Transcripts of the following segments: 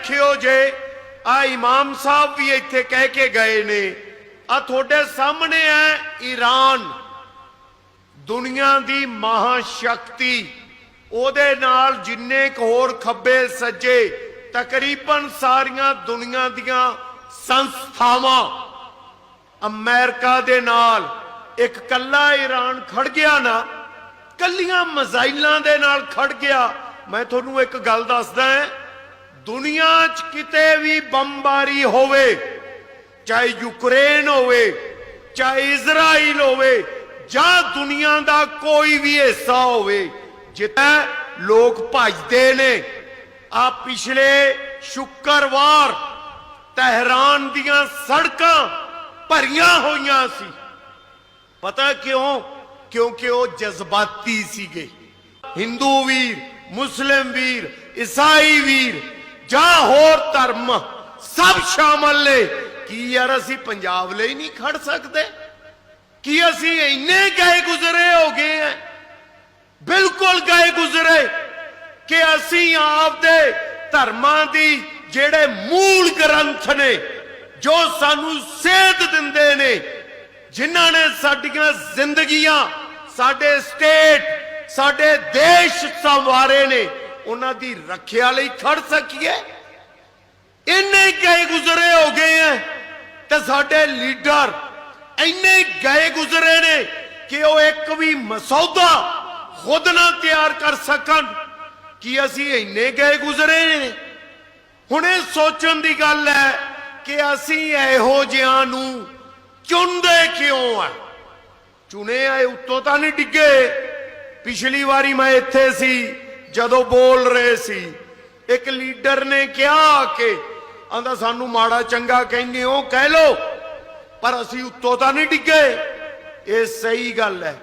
ਦੇਖਿਓ ਜੇ ਆ ਇਮਾਮ ਸਾਹਿਬ ਵੀ ਇੱਥੇ ਕਹਿ ਕੇ ਗਏ ਨੇ, ਆ ਤੁਹਾਡੇ ਸਾਹਮਣੇ ਹੈ ਈਰਾਨ। ਦੁਨੀਆ ਦੀ ਮਹਾ ਸ਼ਕਤੀ ਉਹਦੇ ਨਾਲ ਜਿੰਨੇ ਕੁ ਹੋਰ ਖੱਬੇ ਸੱਜੇ ਤਕਰੀਬਨ ਸਾਰੀਆਂ ਦੁਨੀਆ ਦੀਆਂ ਸੰਸਥਾਵਾਂ ਅਮਰੀਕਾ ਦੇ ਨਾਲ ਇੱਕ ਕੱਲਾ ਈਰਾਨ ਖੜ ਗਿਆ ਨਾ ਕੱਲੀਆਂ ਮਜ਼ਾਈਲਾਂ ਦੇ ਨਾਲ ਖੜ ਗਿਆ। ਮੈਂ ਤੁਹਾਨੂੰ ਇੱਕ ਗੱਲ ਦੱਸਦਾ ਹਾਂ ਦੁਨੀਆ 'ਚ ਕਿਤੇ ਵੀ ਬੰਬਾਰੀ ਹੋਵੇ, ਚਾਹੇ ਯੂਕਰੇਨ ਹੋਵੇ, ਚਾਹੇ ਇਜ਼ਰਾਈਲ ਹੋਵੇ, ਜਾਂ ਦੁਨੀਆ ਦਾ ਕੋਈ ਵੀ ਹਿੱਸਾ ਹੋਵੇ, ਜਿੱਥੇ ਲੋਕ ਭੱਜਦੇ ਨੇ, ਆ ਪਿਛਲੇ ਸ਼ੁੱਕਰਵਾਰ ਤਹਿਰਾਨ ਦੀਆਂ ਸੜਕਾਂ ਭਰੀਆਂ ਹੋਈਆਂ ਸੀ। ਪਤਾ ਕਿਉਂ? ਕਿਉਂਕਿ ਉਹ ਜਜ਼ਬਾਤੀ ਸੀਗੇ। ਹਿੰਦੂ ਵੀਰ, ਮੁਸਲਿਮ ਵੀਰ, ਈਸਾਈ ਵੀਰ ਜਾਂ ਹੋਰ ਧਰਮ, ਸਭ ਸ਼ਾਮਲ ਨੇ। ਕੀ ਯਾਰ, ਅਸੀਂ ਪੰਜਾਬ ਲਈ ਨਹੀਂ ਖੜ ਸਕਦੇ? ਕੀ ਅਸੀਂ ਇੰਨੇ ਗਏ ਗੁਜ਼ਰੇ ਹੋ ਗਏ ਆ ਬਿਲਕੁਲ ਗਏ ਗੁਜ਼ਰੇ ਕਿ ਅਸੀਂ ਆਪਦੇ ਧਰਮਾਂ ਦੀ ਜਿਹੜੇ ਮੂਲ ਗ੍ਰੰਥ ਨੇ, ਜੋ ਸਾਨੂੰ ਸੇਧ ਦਿੰਦੇ ਨੇ, ਜਿਨ੍ਹਾਂ ਨੇ ਸਾਡੀਆਂ ਜ਼ਿੰਦਗੀਆਂ, ਸਾਡੇ ਸਟੇਟ, ਸਾਡੇ ਦੇਸ਼ ਸੰਵਾਰੇ ਨੇ ਉਹਨਾਂ ਦੀ ਰੱਖਿਆ ਲਈ ਖੜ ਸਕੀਏ। ਇੰਨੇ ਗਏ ਗੁਜ਼ਰੇ ਹੋ ਗਏ ਐ ਤੇ ਸਾਡੇ ਲੀਡਰ ਇੰਨੇ ਗਏ ਗੁਜ਼ਰੇ ਨੇ ਕਿ ਉਹ ਇੱਕ ਵੀ ਮਸੌਦਾ ਖੁਦ ਨਾ ਤਿਆਰ ਕਰ ਸਕਣ ਕਿ ਅਸੀਂ ਇੰਨੇ ਗਏ ਗੁਜ਼ਰੇ ਨੇ। ਹੁਣ ਇਹ ਸੋਚਣ ਦੀ ਗੱਲ ਹੈ ਕਿ ਅਸੀਂ ਇਹੋ ਜਿਹਾਂ ਨੂੰ ਚੁਣਦੇ ਕਿਉਂ ਆ? ਚੁਣੇ ਆਏ ਉੱਤੋਂ ਤਾਂ ਨਹੀਂ ਡਿੱਗੇ। ਪਿਛਲੀ ਵਾਰੀ ਮੈਂ ਇੱਥੇ ਸੀ। ਜਦੋਂ ਬੋਲ ਰਹੇ ਸੀ, ਇੱਕ ਲੀਡਰ ਨੇ ਕਿਹਾ ਕਿ, ਆਂਦਾ ਸਾਨੂੰ ਮਾੜਾ ਚੰਗਾ ਕਹਿੰਦੇ ਹੋ, ਕਹਿ ਲੋ ਪਰ ਅਸੀਂ ਉੱਤੋਂ ਤਾਂ ਨਹੀਂ ਡਿੱਗੇ। ਇਹ ਸਹੀ ਗੱਲ ਹੈ।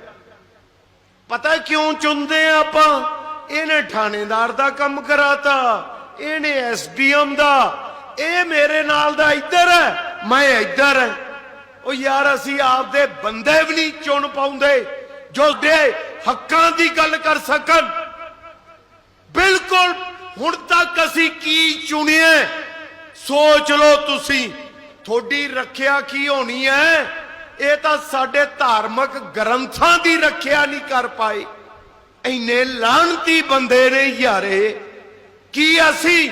ਪਤਾ ਕਿਉਂ ਚੁਣਦੇ ਆ ਆਪਾਂ? ਇਹਨੇ ਥਾਣੇਦਾਰ ਦਾ ਕੰਮ ਕਰਾਤਾ, ਇਹਨੇ ਐਸਡੀਐਮ ਦਾ, ਇਹ ਮੇਰੇ ਨਾਲ ਦਾ ਇੱਧਰ ਹੈ, ਮੈਂ ਇੱਧਰ ਹੈ। ਉਹ ਯਾਰ, ਅਸੀਂ ਆਪਦੇ ਬੰਦੇ ਵੀ ਨਹੀਂ ਚੁਣ ਪਾਉਂਦੇ, ਜੋ ਦੇ ਹੱਕਾਂ ਦੀ ਗੱਲ ਕਰ ਸਕਣ। ਬਿਲਕੁਲ ਹੁਣ ਤੱਕ ਅਸੀਂ ਕੀ ਚੁਣਿਆ ਸੋਚ ਲਓ ਤੁਸੀਂ, ਤੁਹਾਡੀ ਰੱਖਿਆ ਕੀ ਹੋਣੀ ਹੈ? ਇਹ ਤਾਂ ਸਾਡੇ ਧਾਰਮਿਕ ਗ੍ਰੰਥਾਂ ਦੀ ਰੱਖਿਆ ਨਹੀਂ ਕਰ ਪਾਏ। ਇੰਨੇ ਲਾਹਨਤੀ ਬੰਦੇ ਨੇ ਯਾਰੇ, ਕੀ ਅਸੀਂ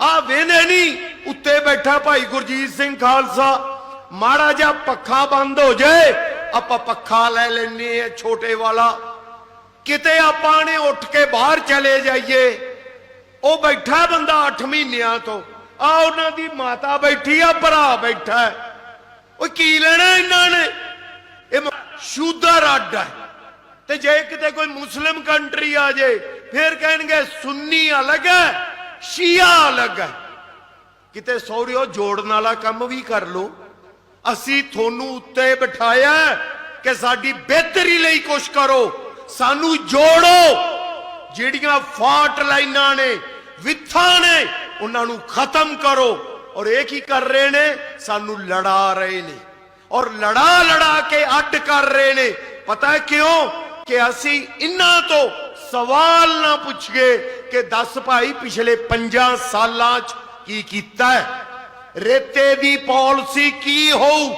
ਆ ਵੇਨੇ ਨਹੀਂ? ਉੱਤੇ ਬੈਠਾ ਭਾਈ ਗੁਰਜੀਤ ਸਿੰਘ ਖਾਲਸਾ, ਮਾੜਾ ਜਿਹਾ ਪੱਖਾ ਬੰਦ ਹੋ ਜਾਏ, ਆਪਾਂ ਪੱਖਾ ਲੈ ਲੈਨੇ ਆ ਛੋਟੇ ਵਾਲਾ। ਕਿਤੇ ਆਪਾਂ ਨੇ ਉੱਠ ਕੇ ਬਾਹਰ ਚਲੇ ਜਾਈਏ, ਉਹ ਬੈਠਾ ਬੰਦਾ 8 ਮਹੀਨਿਆਂ ਤੋਂ, ਆ ਉਹਨਾਂ ਦੀ ਮਾਤਾ ਬੈਠੀ ਆ, ਭਰਾ ਬੈਠਾ ਹੈ। ਉਹ ਕੀ ਲੈਣਾ ਇਹਨਾਂ ਨੇ? ਇਹ ਸ਼ੂਦਰ ਅੱਡ ਹੈ। ਤੇ ਜੇ ਕਿਤੇ ਕੋਈ ਮੁਸਲਿਮ ਕੰਟਰੀ ਆ ਜੇ, ਫਿਰ ਕਹਿਣਗੇ, ਸੁੰਨੀ ਅਲੱਗ ਹੈ, ਸ਼ੀਆ ਅਲੱਗ ਹੈ। ਕਿਤੇ ਸੌਰਿਓ ਜੋੜਨ ਵਾਲਾ ਕੰਮ ਵੀ ਕਰ ਲੋ ਅਸੀਂ ਤੁਹਾਨੂੰ ਉੱਤੇ ਬਿਠਾਇਆ ਕਿ ਸਾਡੀ ਬਿਹਤਰੀ ਲਈ ਕੁਛ ਕਰੋ। ਸਾਨੂੰ ਜੋੜੋ ਜਿਹੜੀਆਂ ਫਾਟ ਲਾਈਨਾਂ ਨੇ ਵਿਥਾਂ ਨੇ ਉਹਨਾਂ ਨੂੰ ਖਤਮ ਕਰੋ ਔਰ ਇਹ ਕੀ ਕਰ ਰਹੇ ਨੇ ਸਾਨੂੰ ਲੜਾ ਰਹੇ ਨੇ ਔਰ ਲੜਾ ਲੜਾ ਕੇ ਅੱਡ ਕਰ ਰਹੇ ਨੇ ਪਤਾ ਹੈ ਕਿਉਂ ਕਿ ਅਸੀਂ ਇਹਨਾਂ ਤੋਂ ਸਵਾਲ ਨਾ ਪੁੱਛੀਏ ਕਿ ਦੱਸ ਭਾਈ ਪਿਛਲੇ 5 ਸਾਲਾਂ 'ਚ ਕੀ ਕੀਤਾ ਹੈ ਰੇਤੇ ਦੀ ਪਾਲਿਸੀ ਕੀ ਹੋਊ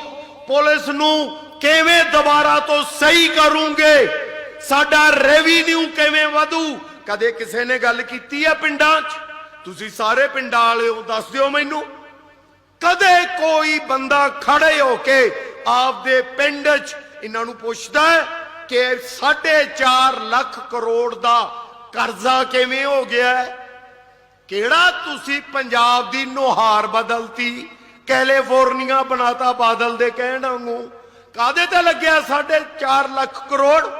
ਪੁਲਿਸ ਨੂੰ ਕਿਵੇਂ ਦੁਬਾਰਾ ਤੋਂ ਸਹੀ ਕਰੂੰਗੇ ਸਾਡਾ ਰੈਵਨਿਊ ਕਿਵੇਂ ਵਧੂ? ਕਦੇ ਕਿਸੇ ਨੇ ਗੱਲ ਕੀਤੀ ਹੈ ਪਿੰਡਾਂ 'ਚ? ਤੁਸੀਂ ਸਾਰੇ ਪਿੰਡਾਂ ਵਾਲੇ ਹੋ ਦੱਸ ਦਿਓ ਮੈਨੂੰ। ਕਦੇ ਕੋਈ ਬੰਦਾ ਖੜੇ ਹੋ ਕੇ ਆਪਦੇ ਪਿੰਡ 'ਚ ਇਹਨਾਂ ਨੂੰ ਪੁੱਛਦਾ ਹੈ ਕਿ 4.5 ਲੱਖ ਕਰੋੜ ਦਾ ਕਰਜ਼ਾ ਕਿਵੇਂ ਹੋ ਗਿਆ ਕਿਹੜਾ ਤੁਸੀਂ ਪੰਜਾਬ ਦੀ ਨੁਹਾਰ ਬਦਲਤੀ? ਕੈਲੀਫੋਰਨੀਆ ਬਣਾਤਾ ਬਾਦਲ ਦੇ ਕਹਿਣ ਵਾਂਗੂ। ਕਾਦੇ ਤੇ ਲੱਗਿਆ 4.5 ਲੱਖ ਕਰੋੜ?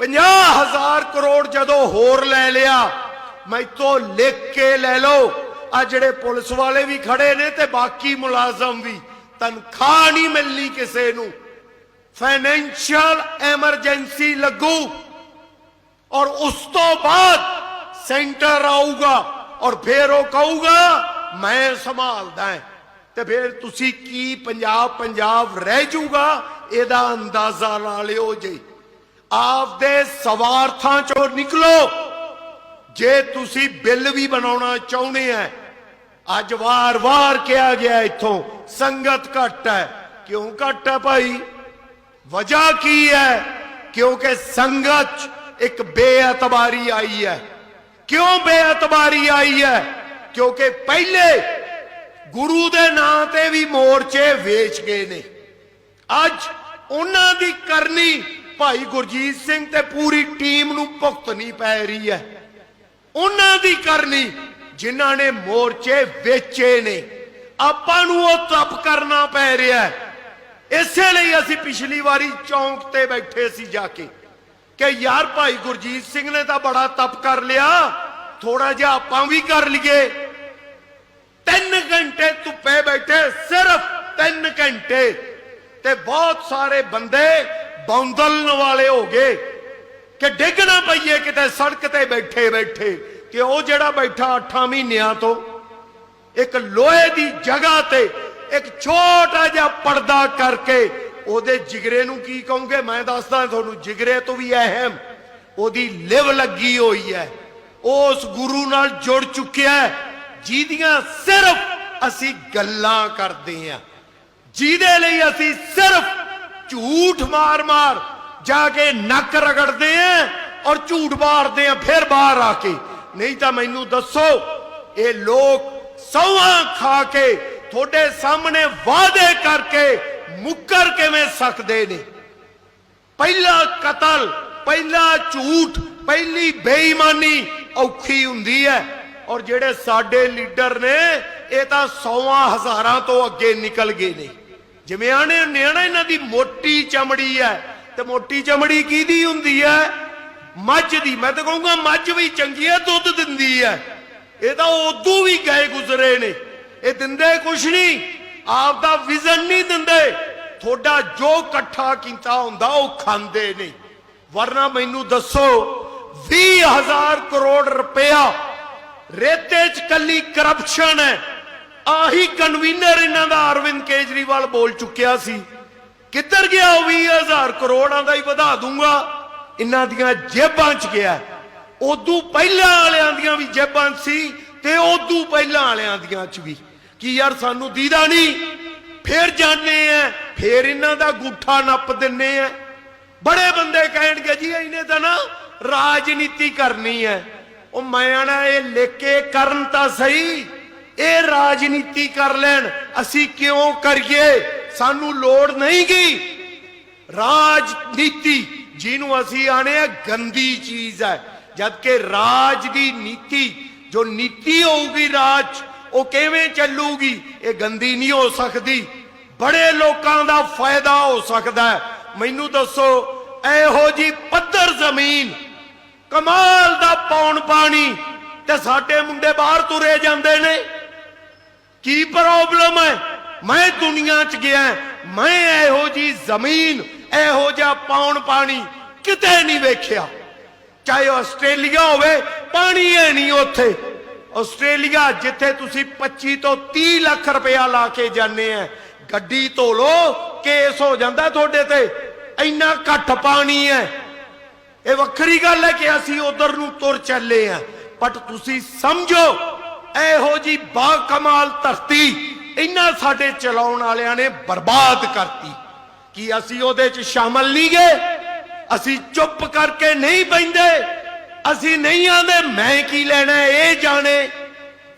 50000 ਕਰੋੜ ਜਦੋਂ ਹੋਰ ਲੈ ਲਿਆ, ਮੈਥੋਂ ਲਿਖ ਕੇ ਲੈ ਲਓ। ਆ ਜਿਹੜੇ ਪੁਲਿਸ ਵਾਲੇ ਵੀ ਖੜੇ ਨੇ ਤੇ ਬਾਕੀ ਮੁਲਾਜ਼ਮ ਵੀ, ਤਨਖਾਹ ਨਹੀਂ ਮਿਲਣੀ ਕਿਸੇ ਨੂੰ। ਫਾਈਨੈਂਸ਼ੀਅਲ ਐਮਰਜੈਂਸੀ ਲੱਗੂ ਔਰ ਉਸ ਤੋਂ ਬਾਅਦ ਸੈਂਟਰ ਆਊਗਾ ਔਰ ਫੇਰ ਉਹ ਕਹੂਗਾ, ਮੈਂ ਸੰਭਾਲਦਾ ਹਾਂ। ਤੇ ਫਿਰ ਤੁਸੀਂ ਕੀ ਪੰਜਾਬ ਪੰਜਾਬ ਰਹਿ ਜਾਊਗਾ ਇਹਦਾ ਅੰਦਾਜ਼ਾ ਲਾ ਲਿਓ ਜੀ। ਆਪਦੇ ਸਵਾਰਥਾਂ ਚੋਂ ਨਿਕਲੋ। ਜੇ ਤੁਸੀਂ ਬਿੱਲ ਵੀ ਬਣਾਉਣਾ ਚਾਹੁੰਦੇ ਆ, ਅੱਜ ਵਾਰ-ਵਾਰ ਕਿਹਾ ਗਿਆ ਇੱਥੋਂ, ਸੰਗਤ ਘੱਟ ਹੈ। ਕਿਉਂ ਘੱਟ ਹੈ ਭਾਈ? ਵਜ੍ਹਾ ਕੀ ਹੈ? ਕਿਉਂਕਿ ਸੰਗਤ 'ਚ ਇੱਕ ਬੇਅਤਬਾਰੀ ਆਈ ਹੈ। ਕਿਉਂ ਬੇਅਤਬਾਰੀ ਆਈ ਹੈ? ਕਿਉਂਕਿ ਪਹਿਲੇ ਗੁਰੂ ਦੇ ਨਾਂ ਤੇ ਵੀ ਮੋਰਚੇ ਵੇਚ ਗਏ ਨੇ। ਅੱਜ ਉਹਨਾਂ ਦੀ ਕਰਨੀ ਭਾਈ ਗੁਰਜੀਤ ਸਿੰਘ ਤੇ ਪੂਰੀ ਟੀਮ ਨੂੰ ਭੁਗਤਣੀ ਪੈ ਰਹੀ ਹੈ। ਉਹਨਾਂ ਦੀ ਕਰਨੀ ਜਿਨ੍ਹਾਂ ਨੇ ਮੋਰਚੇ ਵੇਚੇ ਨੇ। ਆਪਾਂ ਨੂੰ ਉਹ ਤਪ ਕਰਨਾ ਪੈ ਰਿਹਾ ਹੈ। ਇਸੇ ਲਈ ਅਸੀਂ ਪਿਛਲੀ ਵਾਰੀ ਚੌਂਕ ਤੇ ਬੈਠੇ ਸੀ ਜਾ ਕੇ ਕਿ ਯਾਰ ਭਾਈ ਗੁਰਜੀਤ ਸਿੰਘ ਨੇ ਤਾਂ ਬੜਾ ਤਪ ਕਰ ਲਿਆ। ਥੋੜਾ ਜਿਹਾ ਆਪਾਂ ਵੀ ਕਰ ਲਈਏ। ਤਿੰਨ ਘੰਟੇ ਧੁੱਪੇ ਬੈਠੇ, ਸਿਰਫ ਤਿੰਨ ਘੰਟੇ। ਤੇ ਬਹੁਤ ਸਾਰੇ ਬੰਦੇ ਬੌਂਦਲਣ ਵਾਲੇ ਹੋ ਗਏ ਕਿ ਡਿੱਗ ਨਾ ਪਈਏ ਕਿਤੇ, ਸੜਕ ਤੇ ਬੈਠੇ ਬੈਠੇ, ਕਿ ਉਹ ਜਿਹੜਾ ਬੈਠਾ 8 ਮਹੀਨਿਆਂ ਤੋਂ ਇੱਕ ਲੋਹੇ ਦੀ ਜਗ੍ਹਾ ਤੇ ਇੱਕ ਛੋਟਾ ਜਿਹਾ ਪਰਦਾ ਕਰਕੇ ਉਹਦੇ ਜਿਗਰੇ ਨੂੰ ਕੀ ਕਹੋਗੇ? ਮੈਂ ਦੱਸਦਾ ਤੁਹਾਨੂੰ, ਜਿਗਰੇ ਤੋਂ ਵੀ ਅਹਿਮ ਉਹਦੀ ਲਿਵ ਲੱਗੀ ਹੋਈ ਹੈ। ਉਸ ਗੁਰੂ ਨਾਲ ਜੁੜ ਚੁੱਕਿਆ ਜਿਹਦੀਆਂ ਸਿਰਫ ਅਸੀਂ ਗੱਲਾਂ ਕਰਦੇ ਹਾਂ। ਜਿਹਦੇ ਲਈ ਅਸੀਂ ਸਿਰਫ ਝੂਠ ਮਾਰ-ਮਾਰ ਜਾ ਕੇ ਨੱਕ ਰਗੜਦੇ ਆਂ ਔਰ ਝੂਠ ਮਾਰਦੇ ਆ, ਫਿਰ ਬਾਹਰ ਆ ਕੇ। ਨਹੀਂ ਤਾਂ ਮੈਨੂੰ ਦੱਸੋ, ਇਹ ਲੋਕ ਸੌਹਾਂ ਖਾ ਕੇ ਤੁਹਾਡੇ ਸਾਹਮਣੇ ਵਾਅਦੇ ਕਰਕੇ ਮੁੱਕਰ ਕਿਵੇਂ ਸਕਦੇ ਨੇ? ਪਹਿਲਾ ਕਤਲ, ਪਹਿਲਾ ਝੂਠ, ਪਹਿਲੀ ਬੇਈਮਾਨੀ ਔਖੀ ਹੁੰਦੀ ਹੈ। ਔਰ ਜਿਹੜੇ ਸਾਡੇ ਲੀਡਰ ਨੇ, ਇਹ ਤਾਂ ਸੌਆਂ ਹਜ਼ਾਰਾਂ ਤੋਂ ਅੱਗੇ ਨਿਕਲ ਗਏ ਨੇ। ਜਿਵੇਂ ਆਣੇ ਹੁੰਦੇ ਇਹਨਾਂ ਦੀ ਮੋਟੀ ਚਮੜੀ ਹੈ, ਤੇ ਮੋਟੀ ਚਮੜੀ ਕਿਹਦੀ ਹੁੰਦੀ ਹੈ? ਮੱਝ ਦੀ। ਮੈਂ ਤਾਂ ਕਹੂੰਗਾ ਮੱਝ ਵੀ ਚੰਗੀ ਹੈ, ਦੁੱਧ ਦਿੰਦੀ ਹੈ। ਇਹ ਤਾਂ ਉਦੋਂ ਵੀ ਗਏ ਗੁਜ਼ਰੇ ਨੇ। ਇਹ ਦਿੰਦੇ ਕੁਛ ਨਹੀਂ। ਆਪ ਦਾ ਵਿਜ਼ਨ ਨਹੀਂ ਦਿੰਦੇ। ਤੁਹਾਡਾ ਜੋ ਇਕੱਠਾ ਕੀਤਾ ਹੁੰਦਾ, ਉਹ ਖਾਂਦੇ ਨੇ। ਵਰਨਾ ਮੈਨੂੰ ਦੱਸੋ 20000 ਕਰੋੜ ਰੁਪਇਆ ਰੇਤੇ 'ਚ ਕੱਲੀ ਕਰਪਸ਼ਨ ਹੈ। ਆਹੀ ਕਨਵੀਨਰ ਇਹਨਾਂ ਦਾ ਅਰਵਿੰਦ ਕੇਜਰੀਵਾਲ ਬੋਲ ਚੁੱਕਿਆ ਸੀ। ਕਿੱਧਰ ਗਿਆ ਉਹ 20000 ਕਰੋੜਾਂ ਦਾ ਹੀ ਵਧਾ ਦੂੰਗਾ? ਇਹਨਾਂ ਦੀਆਂ ਜੇਬਾਂ 'ਚ ਗਿਆ। ਉਦੋਂ ਪਹਿਲਾਂ ਵਾਲਿਆਂ ਦੀਆਂ ਵੀ ਜੇਬਾਂ 'ਚ ਸੀ ਤੇ ਉਦੋਂ ਪਹਿਲਾਂ ਵਾਲਿਆਂ ਦੀਆਂ 'ਚ ਵੀ। ਕੀ ਯਾਰ ਸਾਨੂੰ ਦੀਦਾ ਨਹੀਂ? ਫੇਰ ਜਾਣੇ ਆ, ਫੇਰ ਇਹਨਾਂ ਦਾ ਗੁੱਠਾ ਨੱਪ ਦਿੰਨੇ ਆ। ਬੜੇ ਬੰਦੇ ਕਹਿਣਗੇ, ਜੀ, ਇਹਨੇ ਤਾਂ ਨਾ ਰਾਜਨੀਤੀ ਕਰਨੀ ਹੈ। ਉਹ ਮੈਂ ਆਣਾ, ਇਹ ਲਿਖ ਕੇ ਕਰਨ ਤਾਂ ਸਹੀ। ਇਹ ਰਾਜਨੀਤੀ ਕਰ ਲੈਣ। ਅਸੀਂ ਕਿਉਂ ਕਰੀਏ? ਸਾਨੂੰ ਲੋੜ ਨਹੀਂ ਗੀ। ਰਾਜਨੀਤੀ ਜਿਹਨੂੰ ਅਸੀਂ ਆਣੇ ਆ, ਗੰਦੀ ਚੀਜ਼ ਹੈ। ਜਦਕਿ ਰਾਜ ਦੀ ਨੀਤੀ, ਜੋ ਨੀਤੀ ਹੋਊਗੀ ਰਾਜ, ਉਹ ਕਿਵੇਂ ਚੱਲੂਗੀ, ਇਹ ਗੰਦੀ ਨਹੀਂ ਹੋ ਸਕਦੀ। ਬੜੇ ਲੋਕਾਂ ਦਾ ਫਾਇਦਾ ਹੋ ਸਕਦਾ ਮੈਨੂੰ ਦੱਸੋ, ਇਹੋ ਜੀ ਪੱਧਰ ਜ਼ਮੀਨ, ਕਮਾਲ ਦਾ ਪੌਣ ਪਾਣੀ, ਤੇ ਸਾਡੇ ਮੁੰਡੇ ਬਾਹਰ ਤੁਰੇ ਜਾਂਦੇ ਨੇ। ਕੀ ਪ੍ਰੋਬਲਮ ਹੈ? ਮੈਂ ਦੁਨੀਆ 'ਚ ਗਿਆ, ਮੈਂ ਇਹੋ ਜੀ ਜ਼ਮੀਨ, ਇਹੋ ਜਿਹਾ ਪੌਣ ਪਾਣੀ ਕਿਤੇ ਨਹੀਂ ਵੇਖਿਆ। ਚਾਹੇ ਆਸਟ੍ਰੇਲੀਆ ਹੋਵੇ, ਪਾਣੀ ਹੈ ਨਹੀਂ ਉੱਥੇ। ਆਸਟ੍ਰੇਲੀਆ, ਜਿੱਥੇ ਤੁਸੀਂ 25 ਤੋਂ 30 ਲੱਖ ਰੁਪਇਆ ਲਾ ਕੇ ਜਾਂਦੇ ਆ, ਗੱਡੀ ਧੋ ਲੋ ਕੇਸ ਹੋ ਜਾਂਦਾ ਤੁਹਾਡੇ ਤੇ, ਇੰਨਾ ਘੱਟ ਪਾਣੀ ਹੈ। ਇਹ ਵੱਖਰੀ ਗੱਲ ਹੈ ਕਿ ਅਸੀਂ ਉਧਰ ਨੂੰ ਤੁਰ ਚੱਲੇ ਆ ਬਟ ਤੁਸੀਂ ਸਮਝੋ ਇਹੋ ਜੀ ਬਾ ਕਮਾਲ ਧਰਤੀ ਇਹਨਾਂ ਸਾਡੇ ਚਲਾਉਣ ਵਾਲਿਆਂ ਨੇ ਬਰਬਾਦ ਕਰਤੀ। ਕਿ ਅਸੀਂ ਉਹਦੇ 'ਚ ਸ਼ਾਮਲ ਨਹੀਂ ਗਏ ਅਸੀਂ ਚੁੱਪ ਕਰਕੇ ਨਹੀਂ ਬੈੰਦੇ ਅਸੀਂ ਨਹੀਂ ਆਂਦੇ, ਮੈਂ ਕੀ ਲੈਣਾ, ਇਹ ਜਾਣੇ।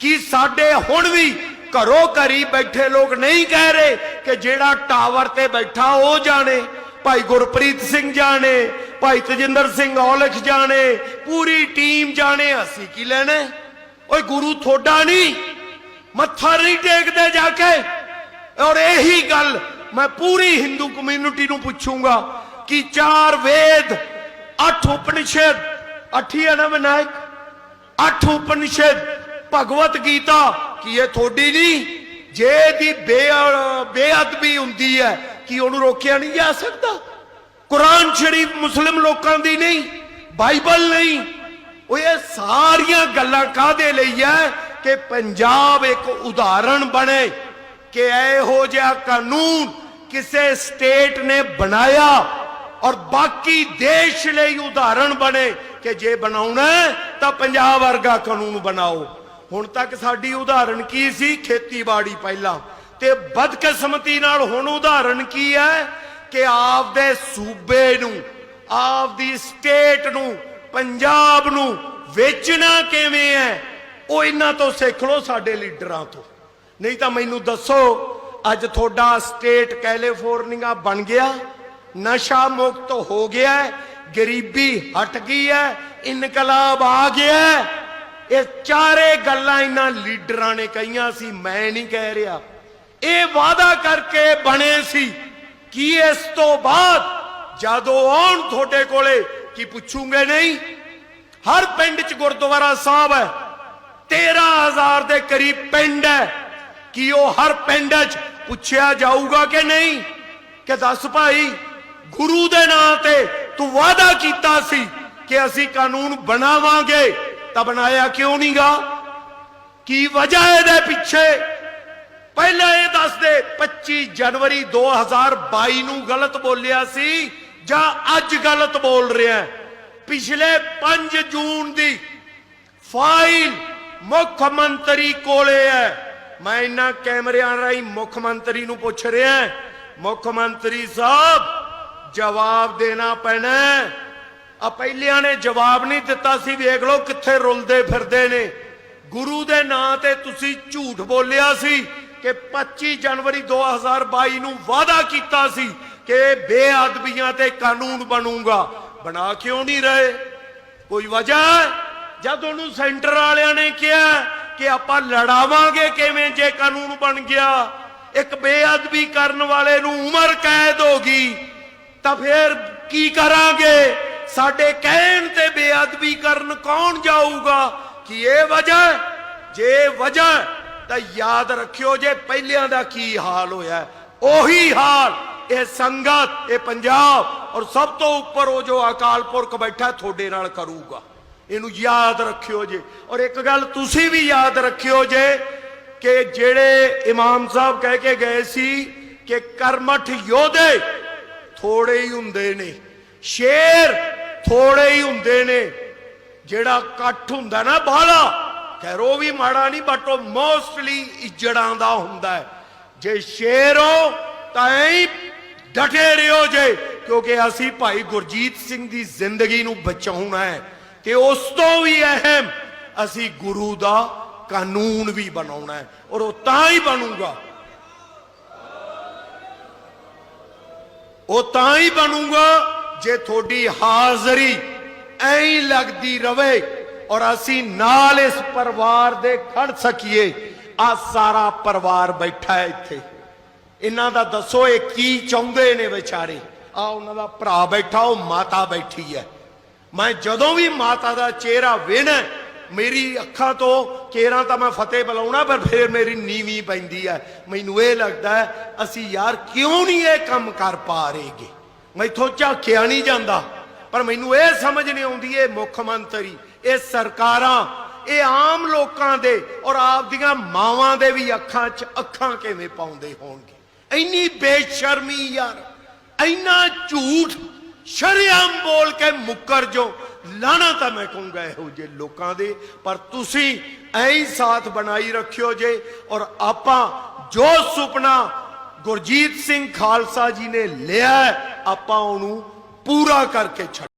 ਕਿ ਸਾਡੇ ਹੁਣ ਵੀ ਘਰੋਂ ਘਰੀ ਬੈਠੇ ਲੋਕ ਨਹੀਂ ਕਹਿ ਰਹੇ ਕਿ ਜਿਹੜਾ ਟਾਵਰ ਤੇ ਬੈਠਾ ਉਹ ਜਾਣੇ, ਭਾਈ ਗੁਰਪ੍ਰੀਤ ਸਿੰਘ ਜਾਣੇ, ਭਾਈ ਤਜਿੰਦਰ ਸਿੰਘ ਔਲਖ ਜਾਣੇ, ਪੂਰੀ ਟੀਮ ਜਾਣੇ, ਅਸੀਂ ਕੀ ਲੈਣਾ? ਓਏ ਗੁਰੂ ਥੋੜਾ ਨਹੀਂ, ਮੱਥਾ ਨਹੀਂ ਟੇਕਦੇ ਜਾ ਕੇ। ਔਰ ਇਹੀ ਗੱਲ ਮੈਂ ਪੂਰੀ ਹਿੰਦੂ ਕਮਿਊਨਿਟੀ ਨੂੰ ਪੁੱਛੂੰਗਾ ਕਿ ਚਾਰ ਵੇਦ, ਅੱਠ ਉਪਨਿਸ਼ਦ, ਅੱਠੀ ਹੈ ਨਾ ਵਿਨਾਇਕ? ਅੱਠ ਉਪਨਿਸ਼ਦ, ਭਗਵਤ ਗੀਤਾ ਕੀ ਇਹ ਥੋੜੀ ਨਹੀਂ, ਜੇ ਦੀ ਬੇ- ਬੇਅਦਬੀ ਹੁੰਦੀ ਹੈ ਕਿ ਉਹਨੂੰ ਰੋਕਿਆ ਨਹੀਂ ਜਾ ਸਕਦਾ? ਕੁਰਾਨ ਸ਼ਰੀਫ ਮੁਸਲਿਮ ਲੋਕਾਂ ਦੀ ਨਹੀਂ, ਬਾਈਬਲ ਨਹੀਂ ਉਹ ਇਹ ਸਾਰੀਆਂ ਗੱਲਾਂ ਕਾਦੇ ਲਈ ਹੈ ਕਿ ਪੰਜਾਬ ਇੱਕ ਉਦਾਹਰਣ ਬਣੇ ਕਿ ਇਹੋ ਜਿਹਾ ਕਾਨੂੰਨ ਕਿਸੇ ਸਟੇਟ ਨੇ ਬਣਾਇਆ ਔਰ ਬਾਕੀ ਦੇਸ਼ ਲਈ ਉਦਾਹਰਣ ਬਣੇ ਕਿ ਜੇ ਬਣਾਉਣਾ ਤਾਂ ਪੰਜਾਬ ਵਰਗਾ ਕਾਨੂੰਨ ਬਣਾਓ। ਹੁਣ ਤੱਕ ਸਾਡੀ ਉਦਾਹਰਣ ਕੀ ਸੀ? ਖੇਤੀਬਾੜੀ ਪਹਿਲਾਂ। ਤੇ ਬਦਕਿਸਮਤੀ ਨਾਲ ਹੁਣ ਉਦਾਹਰਣ ਕੀ ਹੈ? ਕਿ ਆਪਦੇ ਸੂਬੇ ਨੂੰ, ਆਪਦੀ ਸਟੇਟ ਨੂੰ ਪੰਜਾਬ ਨੂੰ ਵੇਚਣਾ ਕਿਵੇਂ ਹੈ, ਉਹ ਇਹਨਾਂ ਤੋਂ ਸਿੱਖ ਲਓ ਸਾਡੇ ਲੀਡਰਾਂ ਤੋਂ। ਨਹੀਂ ਤਾਂ ਮੈਨੂੰ ਦੱਸੋ, ਅੱਜ ਤੁਹਾਡਾ ਸਟੇਟ ਕੈਲੀਫੋਰਨੀਆ ਬਣ ਗਿਆ, ਨਸ਼ਾ ਮੁਕਤ ਹੋ ਗਿਆ, ਗਰੀਬੀ ਹਟ ਗਈ ਹੈ, ਇਨਕਲਾਬ ਆ ਗਿਆ ਇਹ ਚਾਰੇ ਗੱਲਾਂ ਇਹਨਾਂ ਲੀਡਰਾਂ ਨੇ ਕਹੀਆਂ ਸੀ, ਮੈਂ ਨਹੀਂ ਕਹਿ ਰਿਹਾ। ਇਹ ਵਾਅਦਾ ਕਰਕੇ ਬਣੇ ਸੀ ਕਿ ਇਸ ਤੋਂ ਬਾਅਦ ਜਦੋਂ ਆਉਣ ਤੁਹਾਡੇ ਕੋਲੇ ਕੀ ਪੁੱਛੂਗੇ? ਨਹੀਂ। ਹਰ ਪਿੰਡ 'ਚ ਗੁਰਦੁਆਰਾ ਸਾਹਿਬ ਹੈ। 13000 ਦੇ ਕਰੀਬ ਪਿੰਡ ਹੈ। ਕੀ ਉਹ ਹਰ ਪਿੰਡ 'ਚ ਪੁੱਛਿਆ ਜਾਊਗਾ ਕਿ ਨਹੀਂ? ਕਿ ਦੱਸ ਭਾਈ, ਗੁਰੂ ਦੇ ਨਾਂ ਤੇ ਤੂੰ ਵਾਅਦਾ ਕੀਤਾ ਸੀ ਕਿ ਅਸੀਂ ਕਾਨੂੰਨ ਬਣਾਵਾਂਗੇ, ਤਾਂ ਬਣਾਇਆ ਕਿਉਂ ਨਹੀਂਗਾ ਕੀ ਵਜ੍ਹਾ ਇਹਦੇ ਪਿੱਛੇ? ਪਹਿਲਾਂ ਇਹ ਦੱਸ ਦੇ 25 ਜਨਵਰੀ 2022 ਨੂੰ ਗਲਤ ਬੋਲਿਆ ਸੀ। ਜਾਂ ਅੱਜ ਗਲਤ ਬੋਲ ਰਿਹਾ ਪਿਛਲੇ 5 ਜੂਨ ਦੀ ਫਾਈਲ ਮੁੱਖ ਮੰਤਰੀ ਕੋਲੇ ਹੈ। ਮੈਂ ਇਹਨਾਂ ਕੈਮਰਿਆਂ ਰਾਹੀਂ ਮੁੱਖ ਮੰਤਰੀ ਨੂੰ ਪੁੱਛ ਰਿਹਾ ਮੁੱਖ ਮੰਤਰੀ ਸਾਹਿਬ, ਜਵਾਬ ਦੇਣਾ ਪੈਣਾ ਆ ਪਹਿਲਿਆਂ ਨੇ ਜਵਾਬ ਨਹੀਂ ਦਿੱਤਾ ਸੀ। ਵੇਖ ਲਓ ਕਿੱਥੇ ਰੁਲਦੇ ਫਿਰਦੇ ਨੇ। ਗੁਰੂ ਦੇ ਨਾਂ ਤੇ ਤੁਸੀਂ ਝੂਠ ਬੋਲਿਆ ਸੀ ਕਿ 25 ਜਨਵਰੀ 2022 ਨੂੰ ਵਾਅਦਾ ਕੀਤਾ ਸੀ ਕਿ ਬੇਅਦਬੀਆਂ ਤੇ ਕਾਨੂੰਨ ਬਣੂਗਾ। ਬਣਾ ਕਿਉਂ ਨਹੀਂ ਰਹੇ? ਕੋਈ ਵਜ੍ਹਾ ਜਦ ਉਹਨੂੰ ਸੈਂਟਰ ਵਾਲਿਆਂ ਨੇ ਕਿਹਾ ਕਿ ਆਪਾਂ ਲੜਾਵਾਂਗੇ ਕਿਵੇਂ ਜੇ ਕਾਨੂੰਨ ਬਣ ਗਿਆ, ਇੱਕ ਬੇਅਦਬੀ ਕਰਨ ਵਾਲੇ ਨੂੰ ਉਮਰ ਕੈਦ ਹੋ ਗਈ, ਤਾਂ ਫਿਰ ਕੀ ਕਰਾਂਗੇ? ਸਾਡੇ ਕਹਿਣ ਤੇ ਬੇਅਦਬੀ ਕਰਨ ਕੌਣ ਜਾਊਗਾ? ਕਿ ਇਹ ਵਜ੍ਹਾ ਜੇ ਵਜ੍ਹਾ ਤਾਂ ਯਾਦ ਰੱਖਿਓ ਜੇ ਪਹਿਲਿਆਂ ਦਾ ਕੀ ਹਾਲ ਹੋਇਆ ਉਹੀ ਹਾਲ ਇਹ ਸੰਗਤ, ਇਹ ਪੰਜਾਬ ਔਰ ਸਭ ਤੋਂ ਉੱਪਰ ਉਹ ਜੋ ਅਕਾਲ ਪੁਰਖ ਬੈਠਾ ਤੁਹਾਡੇ ਨਾਲ ਕਰੂਗਾ। ਇਹਨੂੰ ਯਾਦ ਰੱਖਿਓ ਜੇ। ਔਰ ਇੱਕ ਗੱਲ ਤੁਸੀਂ ਵੀ ਯਾਦ ਰੱਖਿਓ ਜੇ ਕਿ ਜਿਹੜੇ ਇਮਾਮ ਸਾਹਿਬ ਕਹਿ ਕੇ ਗਏ ਸੀ ਕਿ ਕਰਮਠ ਯੋਧੇ ਥੋੜੇ ਹੀ ਹੁੰਦੇ ਨੇ, ਸ਼ੇਰ ਥੋੜੇ ਹੀ ਹੁੰਦੇ ਨੇ, ਜਿਹੜਾ ਇਕੱਠ ਹੁੰਦਾ ਨਾ ਬਾਹਲਾ, ਖੈਰ ਉਹ ਵੀ ਮਾੜਾ ਨਹੀਂ ਬਟ ਉਹ ਮੋਸਟਲੀ ਇੱਜੜਾਂ ਦਾ ਹੁੰਦਾ ਹੈ। ਜੇ ਸ਼ੇਰ ਹੋ ਤਾਂ ਐਂ ਡਟੇ ਰਿਓ ਜੇ, ਕਿਉਂਕਿ ਅਸੀਂ ਭਾਈ ਗੁਰਜੀਤ ਸਿੰਘ ਦੀ ਜ਼ਿੰਦਗੀ ਨੂੰ ਬਚਾਉਣਾ ਹੈ ਤੇ ਉਸ ਤੋਂ ਵੀ ਅਹਿਮ ਅਸੀਂ ਗੁਰੂ ਦਾ ਕਾਨੂੰਨ ਵੀ ਬਣਾਉਣਾ ਹੈ ਔਰ ਉਹ ਤਾਂ ਹੀ ਬਣੂਗਾ। ਉਹ ਤਾਂ ਹੀ ਬਣੂਗਾ ਜੇ ਤੁਹਾਡੀ ਹਾਜ਼ਰੀ ਐਂ ਲੱਗਦੀ ਰਵੇ ਔਰ ਅਸੀਂ ਨਾਲ ਇਸ ਪਰਿਵਾਰ ਦੇ ਖੜ ਸਕੀਏ। ਆ ਸਾਰਾ ਪਰਿਵਾਰ ਬੈਠਾ ਹੈ ਇੱਥੇ। ਇਹਨਾਂ ਦਾ ਦੱਸੋ ਇਹ ਕੀ ਚਾਹੁੰਦੇ ਨੇ ਵਿਚਾਰੇ? ਆ ਉਹਨਾਂ ਦਾ ਭਰਾ ਬੈਠਾ, ਉਹ ਮਾਤਾ ਬੈਠੀ ਹੈ। ਮੈਂ ਜਦੋਂ ਵੀ ਮਾਤਾ ਦਾ ਚਿਹਰਾ ਵੇਣਾ ਮੇਰੀ ਅੱਖਾਂ ਤੋਂ ਕੇਰਾਂ ਤਾਂ ਮੈਂ ਫਤਿਹ ਬੁਲਾਉਣਾ, ਪਰ ਫਿਰ ਮੇਰੀ ਨੀਵੀਂ ਪੈਂਦੀ ਹੈ। ਮੈਨੂੰ ਇਹ ਲੱਗਦਾ ਹੈ, ਅਸੀਂ ਯਾਰ ਕਿਉਂ ਨਹੀਂ ਇਹ ਕੰਮ ਕਰ ਪਾ ਰਹੇਗੇ? ਮੈਥੋਂ ਝਾਕਿਆ ਨਹੀਂ ਜਾਂਦਾ, ਪਰ ਮੈਨੂੰ ਇਹ ਸਮਝ ਨਹੀਂ ਆਉਂਦੀ, ਇਹ ਮੁੱਖ ਮੰਤਰੀ, ਇਹ ਸਰਕਾਰਾਂ, ਇਹ ਆਮ ਲੋਕਾਂ ਦੇ ਔਰ ਆਪ ਦੀਆਂ ਮਾਵਾਂ ਦੇ ਵੀ ਅੱਖਾਂ 'ਚ ਅੱਖਾਂ ਕਿਵੇਂ ਪਾਉਂਦੇ ਹੋਣਗੇ? ਇੰਨੀ ਬੇਸ਼ਰਮੀ ਯਾਰ, ਇੰਨਾ ਝੂਠ, ਸ਼ਰਿਆਮ ਬੋਲ ਕੇ ਮੁੱਕਰ ਜੋ। ਲਾਣਾ ਤਾਂ ਮੈਂ ਕਹੂੰਗਾ ਇਹੋ ਜੇ ਲੋਕਾਂ ਦੇ, ਪਰ ਤੁਸੀਂ ਐਂ ਹੀ ਸਾਥ ਬਣਾਈ ਰੱਖਿਓ ਜੇ, ਔਰ ਆਪਾਂ ਜੋ ਸੁਪਨਾ ਗੁਰਜੀਤ ਸਿੰਘ ਖਾਲਸਾ ਜੀ ਨੇ ਲਿਆ ਆਪਾਂ ਉਹਨੂੰ ਪੂਰਾ ਕਰਕੇ ਛੱਡ